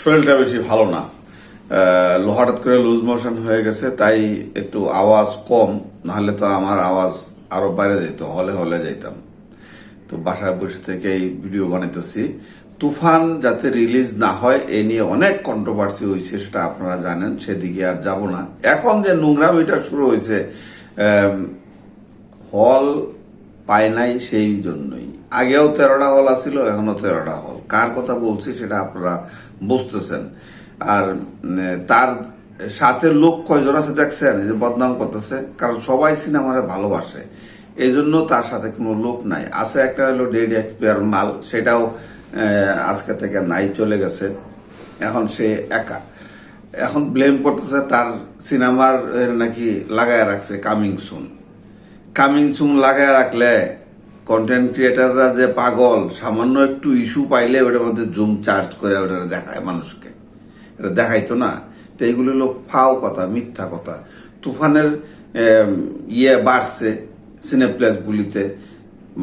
শরীরটা বেশি ভালো না। হঠাৎ করে লুজ মোশন হয়ে গেছে, তাই একটু আওয়াজ কম, নাহলে তো আমার আওয়াজ আরও বাইরে যেত, হলে হলে যেতাম তো বাসায় বসে থেকে এই ভিডিও বানাইতেছি। তুফান যাতে রিলিজ না হয়, এ নিয়ে অনেক কন্ট্রোভার্সি হয়েছে সেটা আপনারা জানেন, সেদিকে আর যাব না। এখন যে নোংরা নোংরামিটা শুরু হয়েছে হল পায় নাই সেই জন্যই। আগেও তেরোটা হল আছিল, এখনও তেরোটা হল। কার কথা বলছি সেটা আপনারা বুঝতেছেন। আর তার সাথে লোক কয়জন আছে দেখছেন? যে বদনাম করতেছে। কারণ সবাই সিনেমারে ভালোবাসে। এই জন্য তার সাথে কোনো লোক নাই। আছে একটা হলো ডেড এক্সপায়ার মাল, সেটাও আজকে থেকে নাই, চলে গেছে। এখন সে একা। এখন ব্লেম করতেছে তার সিনেমার নাকি লাগায় রাখছে কামিং সুন। কামিং সুন লাগায় রাখলে কন্টেন্ট ক্রিয়েটাররা যে পাগল, সামান্য একটু ইস্যু পাইলে ওটার মধ্যে জুম চার্জ করে ওটা দেখায় মানুষকে। এটা দেখাইতো না। তো এইগুলো হলো ফাও কথা, মিথ্যা কথা। তুফানের ইয়ে বাড়ছে সিনেপ্লেসগুলিতে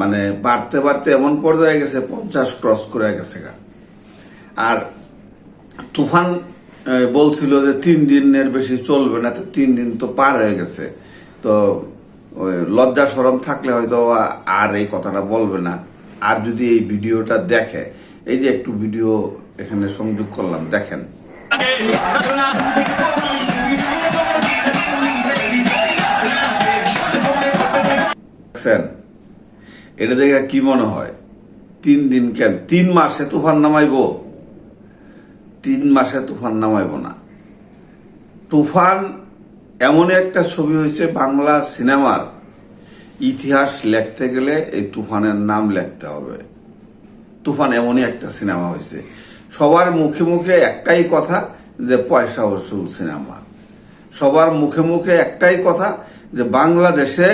মানে বাড়তে বাড়তে এমন পর্যায়ে গেছে, পঞ্চাশ ক্রস করে গেছে গা। আর তুফান বলছিল যে তিন দিনের বেশি চলবে না, তো তিন দিন তো পার হয়ে গেছে। তো ওই লজ্জা সরম থাকলে হয়তো আর এই কথাটা বলবে না। আর যদি এই ভিডিওটা দেখে, এই যে একটু ভিডিও এখানে সংযোগ করলাম, দেখেন। এটা দেখে কি মনে হয়? তিন দিন কেন? তিন মাসে তুফান নামাইবো? তিন মাসে তুফান নামাইব না। তুফান এমন একটা ছবি হয়েছে বাংলা সিনেমার। ইতিহাস লিখতে গেলে এই তুফানের নাম লিখতে হবে। তুফান এমনই একটা সিনেমা হয়েছে। সবার মুখে মুখে একটাই কথা যে পয়সা ওসুল সিনেমা। সবার মুখে মুখে একটাই কথা যে বাংলাদেশে,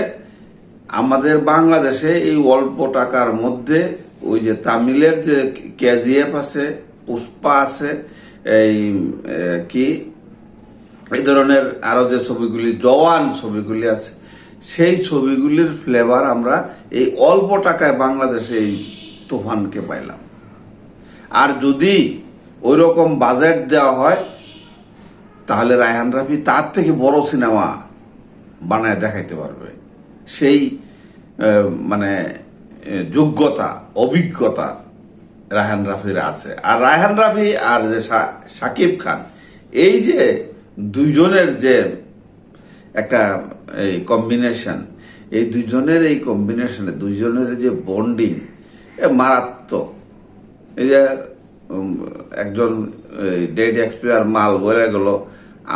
আমাদের বাংলাদেশে এই অল্প টাকার মধ্যে ওই যে তামিলের যে কেজিএফ আছে, পুষ্পা আছে, এই কি? এই ধরনের আরও যে ছবিগুলি, জওয়ান ছবিগুলি আছে, সেই ছবিগুলির ফ্লেভার আমরা এই অল্প টাকায় বাংলাদেশে এই তুফানকে পাইলাম। আর যদি ওই রকম বাজেট দেওয়া হয়, তাহলে রায়হান রাফি তার থেকে বড় সিনেমা বানায় দেখাইতে পারবে। সেই মানে যোগ্যতা, অভিজ্ঞতা রায়হান রাফির আছে। আর রায়হান রাফি আর যে শাকিব খান, এই যে দুইজনের যে একটা, এই কম্বিনেশন এই দুইজনের এই কম্বিনেশনে দুইজনের যে বন্ডিং এ মারাত্মক। এই যে একজন ডেড এক্সপায়ার মাল বলে গেল,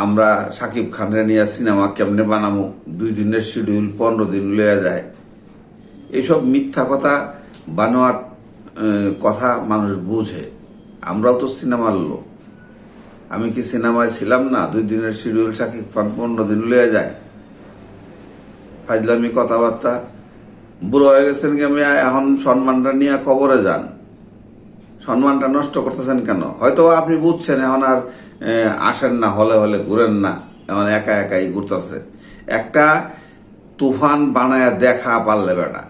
আমরা সাকিব খানের নিয়ে সিনেমা কেমনে বানাবো দুই দিনের শিডিউল পনেরো দিন লয়ে যায়। এইসব মিথ্যা কথা বানোয়ার কথা মানুষ বুঝে। আমরাও তো সিনেমার লোক। আমি কি সিনেমায় ছিলাম না? দুই দিনের শিডিউল সাকিব খান পনেরো দিন লয়ে যায়। ফাজলামি কথাবার্তা। বুড়ো হয়ে গেছেন কি আমি? এখন সম্মানটা নিয়ে খবরে যান। সম্মানটা নষ্ট করতেছেন কেন? হয়তো আপনি বুঝছেন এখন আর আসেন না, হলে হলে ঘুরেন না। এখন একা একাই ঘুরতেছে। একটা তুফান বানায় দেখা পারলে বেটা।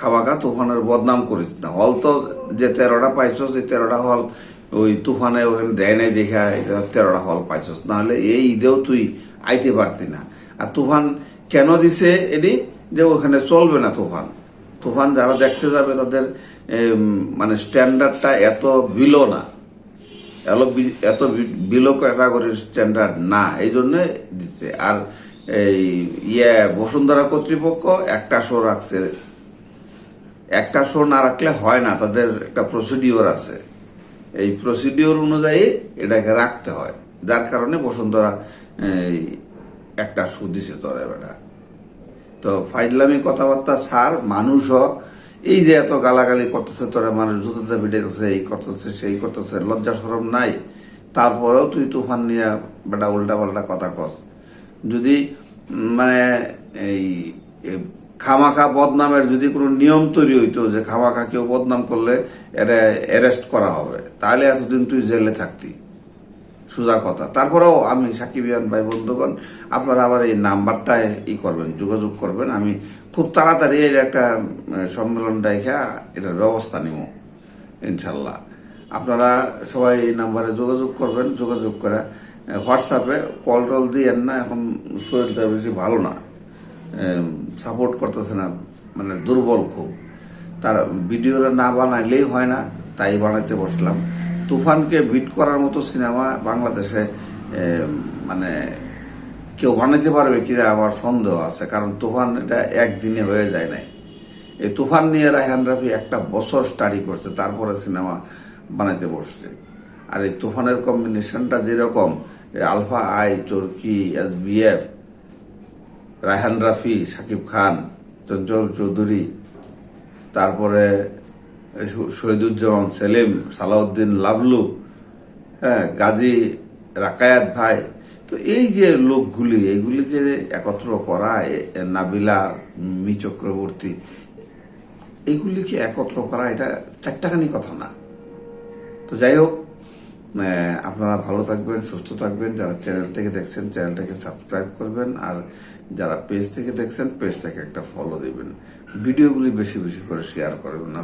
খাবাকা তুফানের বদনাম করিস না। হল তো যে তেরোটা পাইছস এই তেরোটা হল ওই তুফানে ওখানে দেয় নাই দেখা তেরোটা হল পাইছস। নাহলে এই ঈদেও তুই আইতে পারতি না। আর তুফান কেন দিছে এটি যে ওখানে চলবে না তুফান। তুফান যারা দেখতে যাবে তাদের মানে স্ট্যান্ডার্ডটা এত বিলো না। এত বিলো ক্যাটাগরির স্ট্যান্ডার্ড না। এই জন্য দিচ্ছে আর এই ইয়ে বসুন্ধরা কর্তৃপক্ষ একটা শো রাখছে। একটা শো না রাখলে হয় না। তাদের একটা প্রসিডিওর আছে। এই প্রসিডিওর অনুযায়ী এটাকে রাখতে হয়। যার কারণে বসুন্ধরা একটা শো দিছে তোরা বেটা। তো ফাইজলামি কথাবার্তা ছাড় মানুষও এই যে এত গালাগালি করতেছে তোরা, মানুষ জুতোতে পিটাইতেছে এই করতেছে, সেই করতেছে, লজ্জা সরম নাই। তারপরেও তুই তুফান নিয়ে বেটা উল্টা পাল্টা কথা কস। যদি মানে এই খামাখা বদনামের যদি কোনো নিয়ম তৈরি হইতো যে খামাখা কেউ বদনাম করলে এটা অ্যারেস্ট করা হবে, তাহলে এতদিন তুই জেলে থাকতি। সোজা কথা। তারপরেও আমি সাকিবিয়ান ভাই, বন্ধুগণ, আপনারা আবার এই নাম্বারটা ই করবেন, যোগাযোগ করবেন। আমি খুব তাড়াতাড়ি এর একটা সম্মেলন ডাইখা এটার ব্যবস্থা নিব ইনশাল্লাহ। আপনারা সবাই এই নাম্বারে যোগাযোগ করবেন। যোগাযোগ করে হোয়াটসঅ্যাপে কল টল দিয়েন না, এখন শরীরটা বেশি ভালো না। সাপোর্ট করতেছে না মানে দুর্বল খুব। তার ভিডিওটা না বানাইলেই হয় না, তাই বানাইতে বসলাম। তুফানকে বিট করার মতো সিনেমা বাংলাদেশে মানে কেউ বানাইতে পারবে কিনা আমার সন্দেহ আছে, কারণ তুফান এটা একদিনে হয়ে যায় নাই। এই তুফান নিয়ে রায়হান রাফি একটা বছর স্টাডি করছে, তারপরে সিনেমা বানাইতে বসছে। আর এই তুফানের কম্বিনেশনটা যেরকম Alpha I Chorki S V F Raihan Rafi, Shakib Khan Chanchal Chowdhury, তারপরে শহীদুজ্জামান সেলিম, সালাউদ্দিন লাভলু হ্যাঁ গাজী রাকায়াত ভাই। তো এই যে লোকগুলি এইগুলিকে একত্র করা নাবিলা, মি চক্রবর্তী এইগুলিকে একত্র করা, এটা চারটাখানি কথা না। তো যাই হোক আপনারা ভালো থাকবেন, সুস্থ থাকবেন। যারা চ্যানেল থেকে দেখছেন চ্যানেলটাকে সাবস্ক্রাইব করবেন। আর যারা পেজ থেকে দেখছেন পেজটাকে একটা ফলো দিবেন। ভিডিওগুলি বেশি বেশি করে শেয়ার করবেন।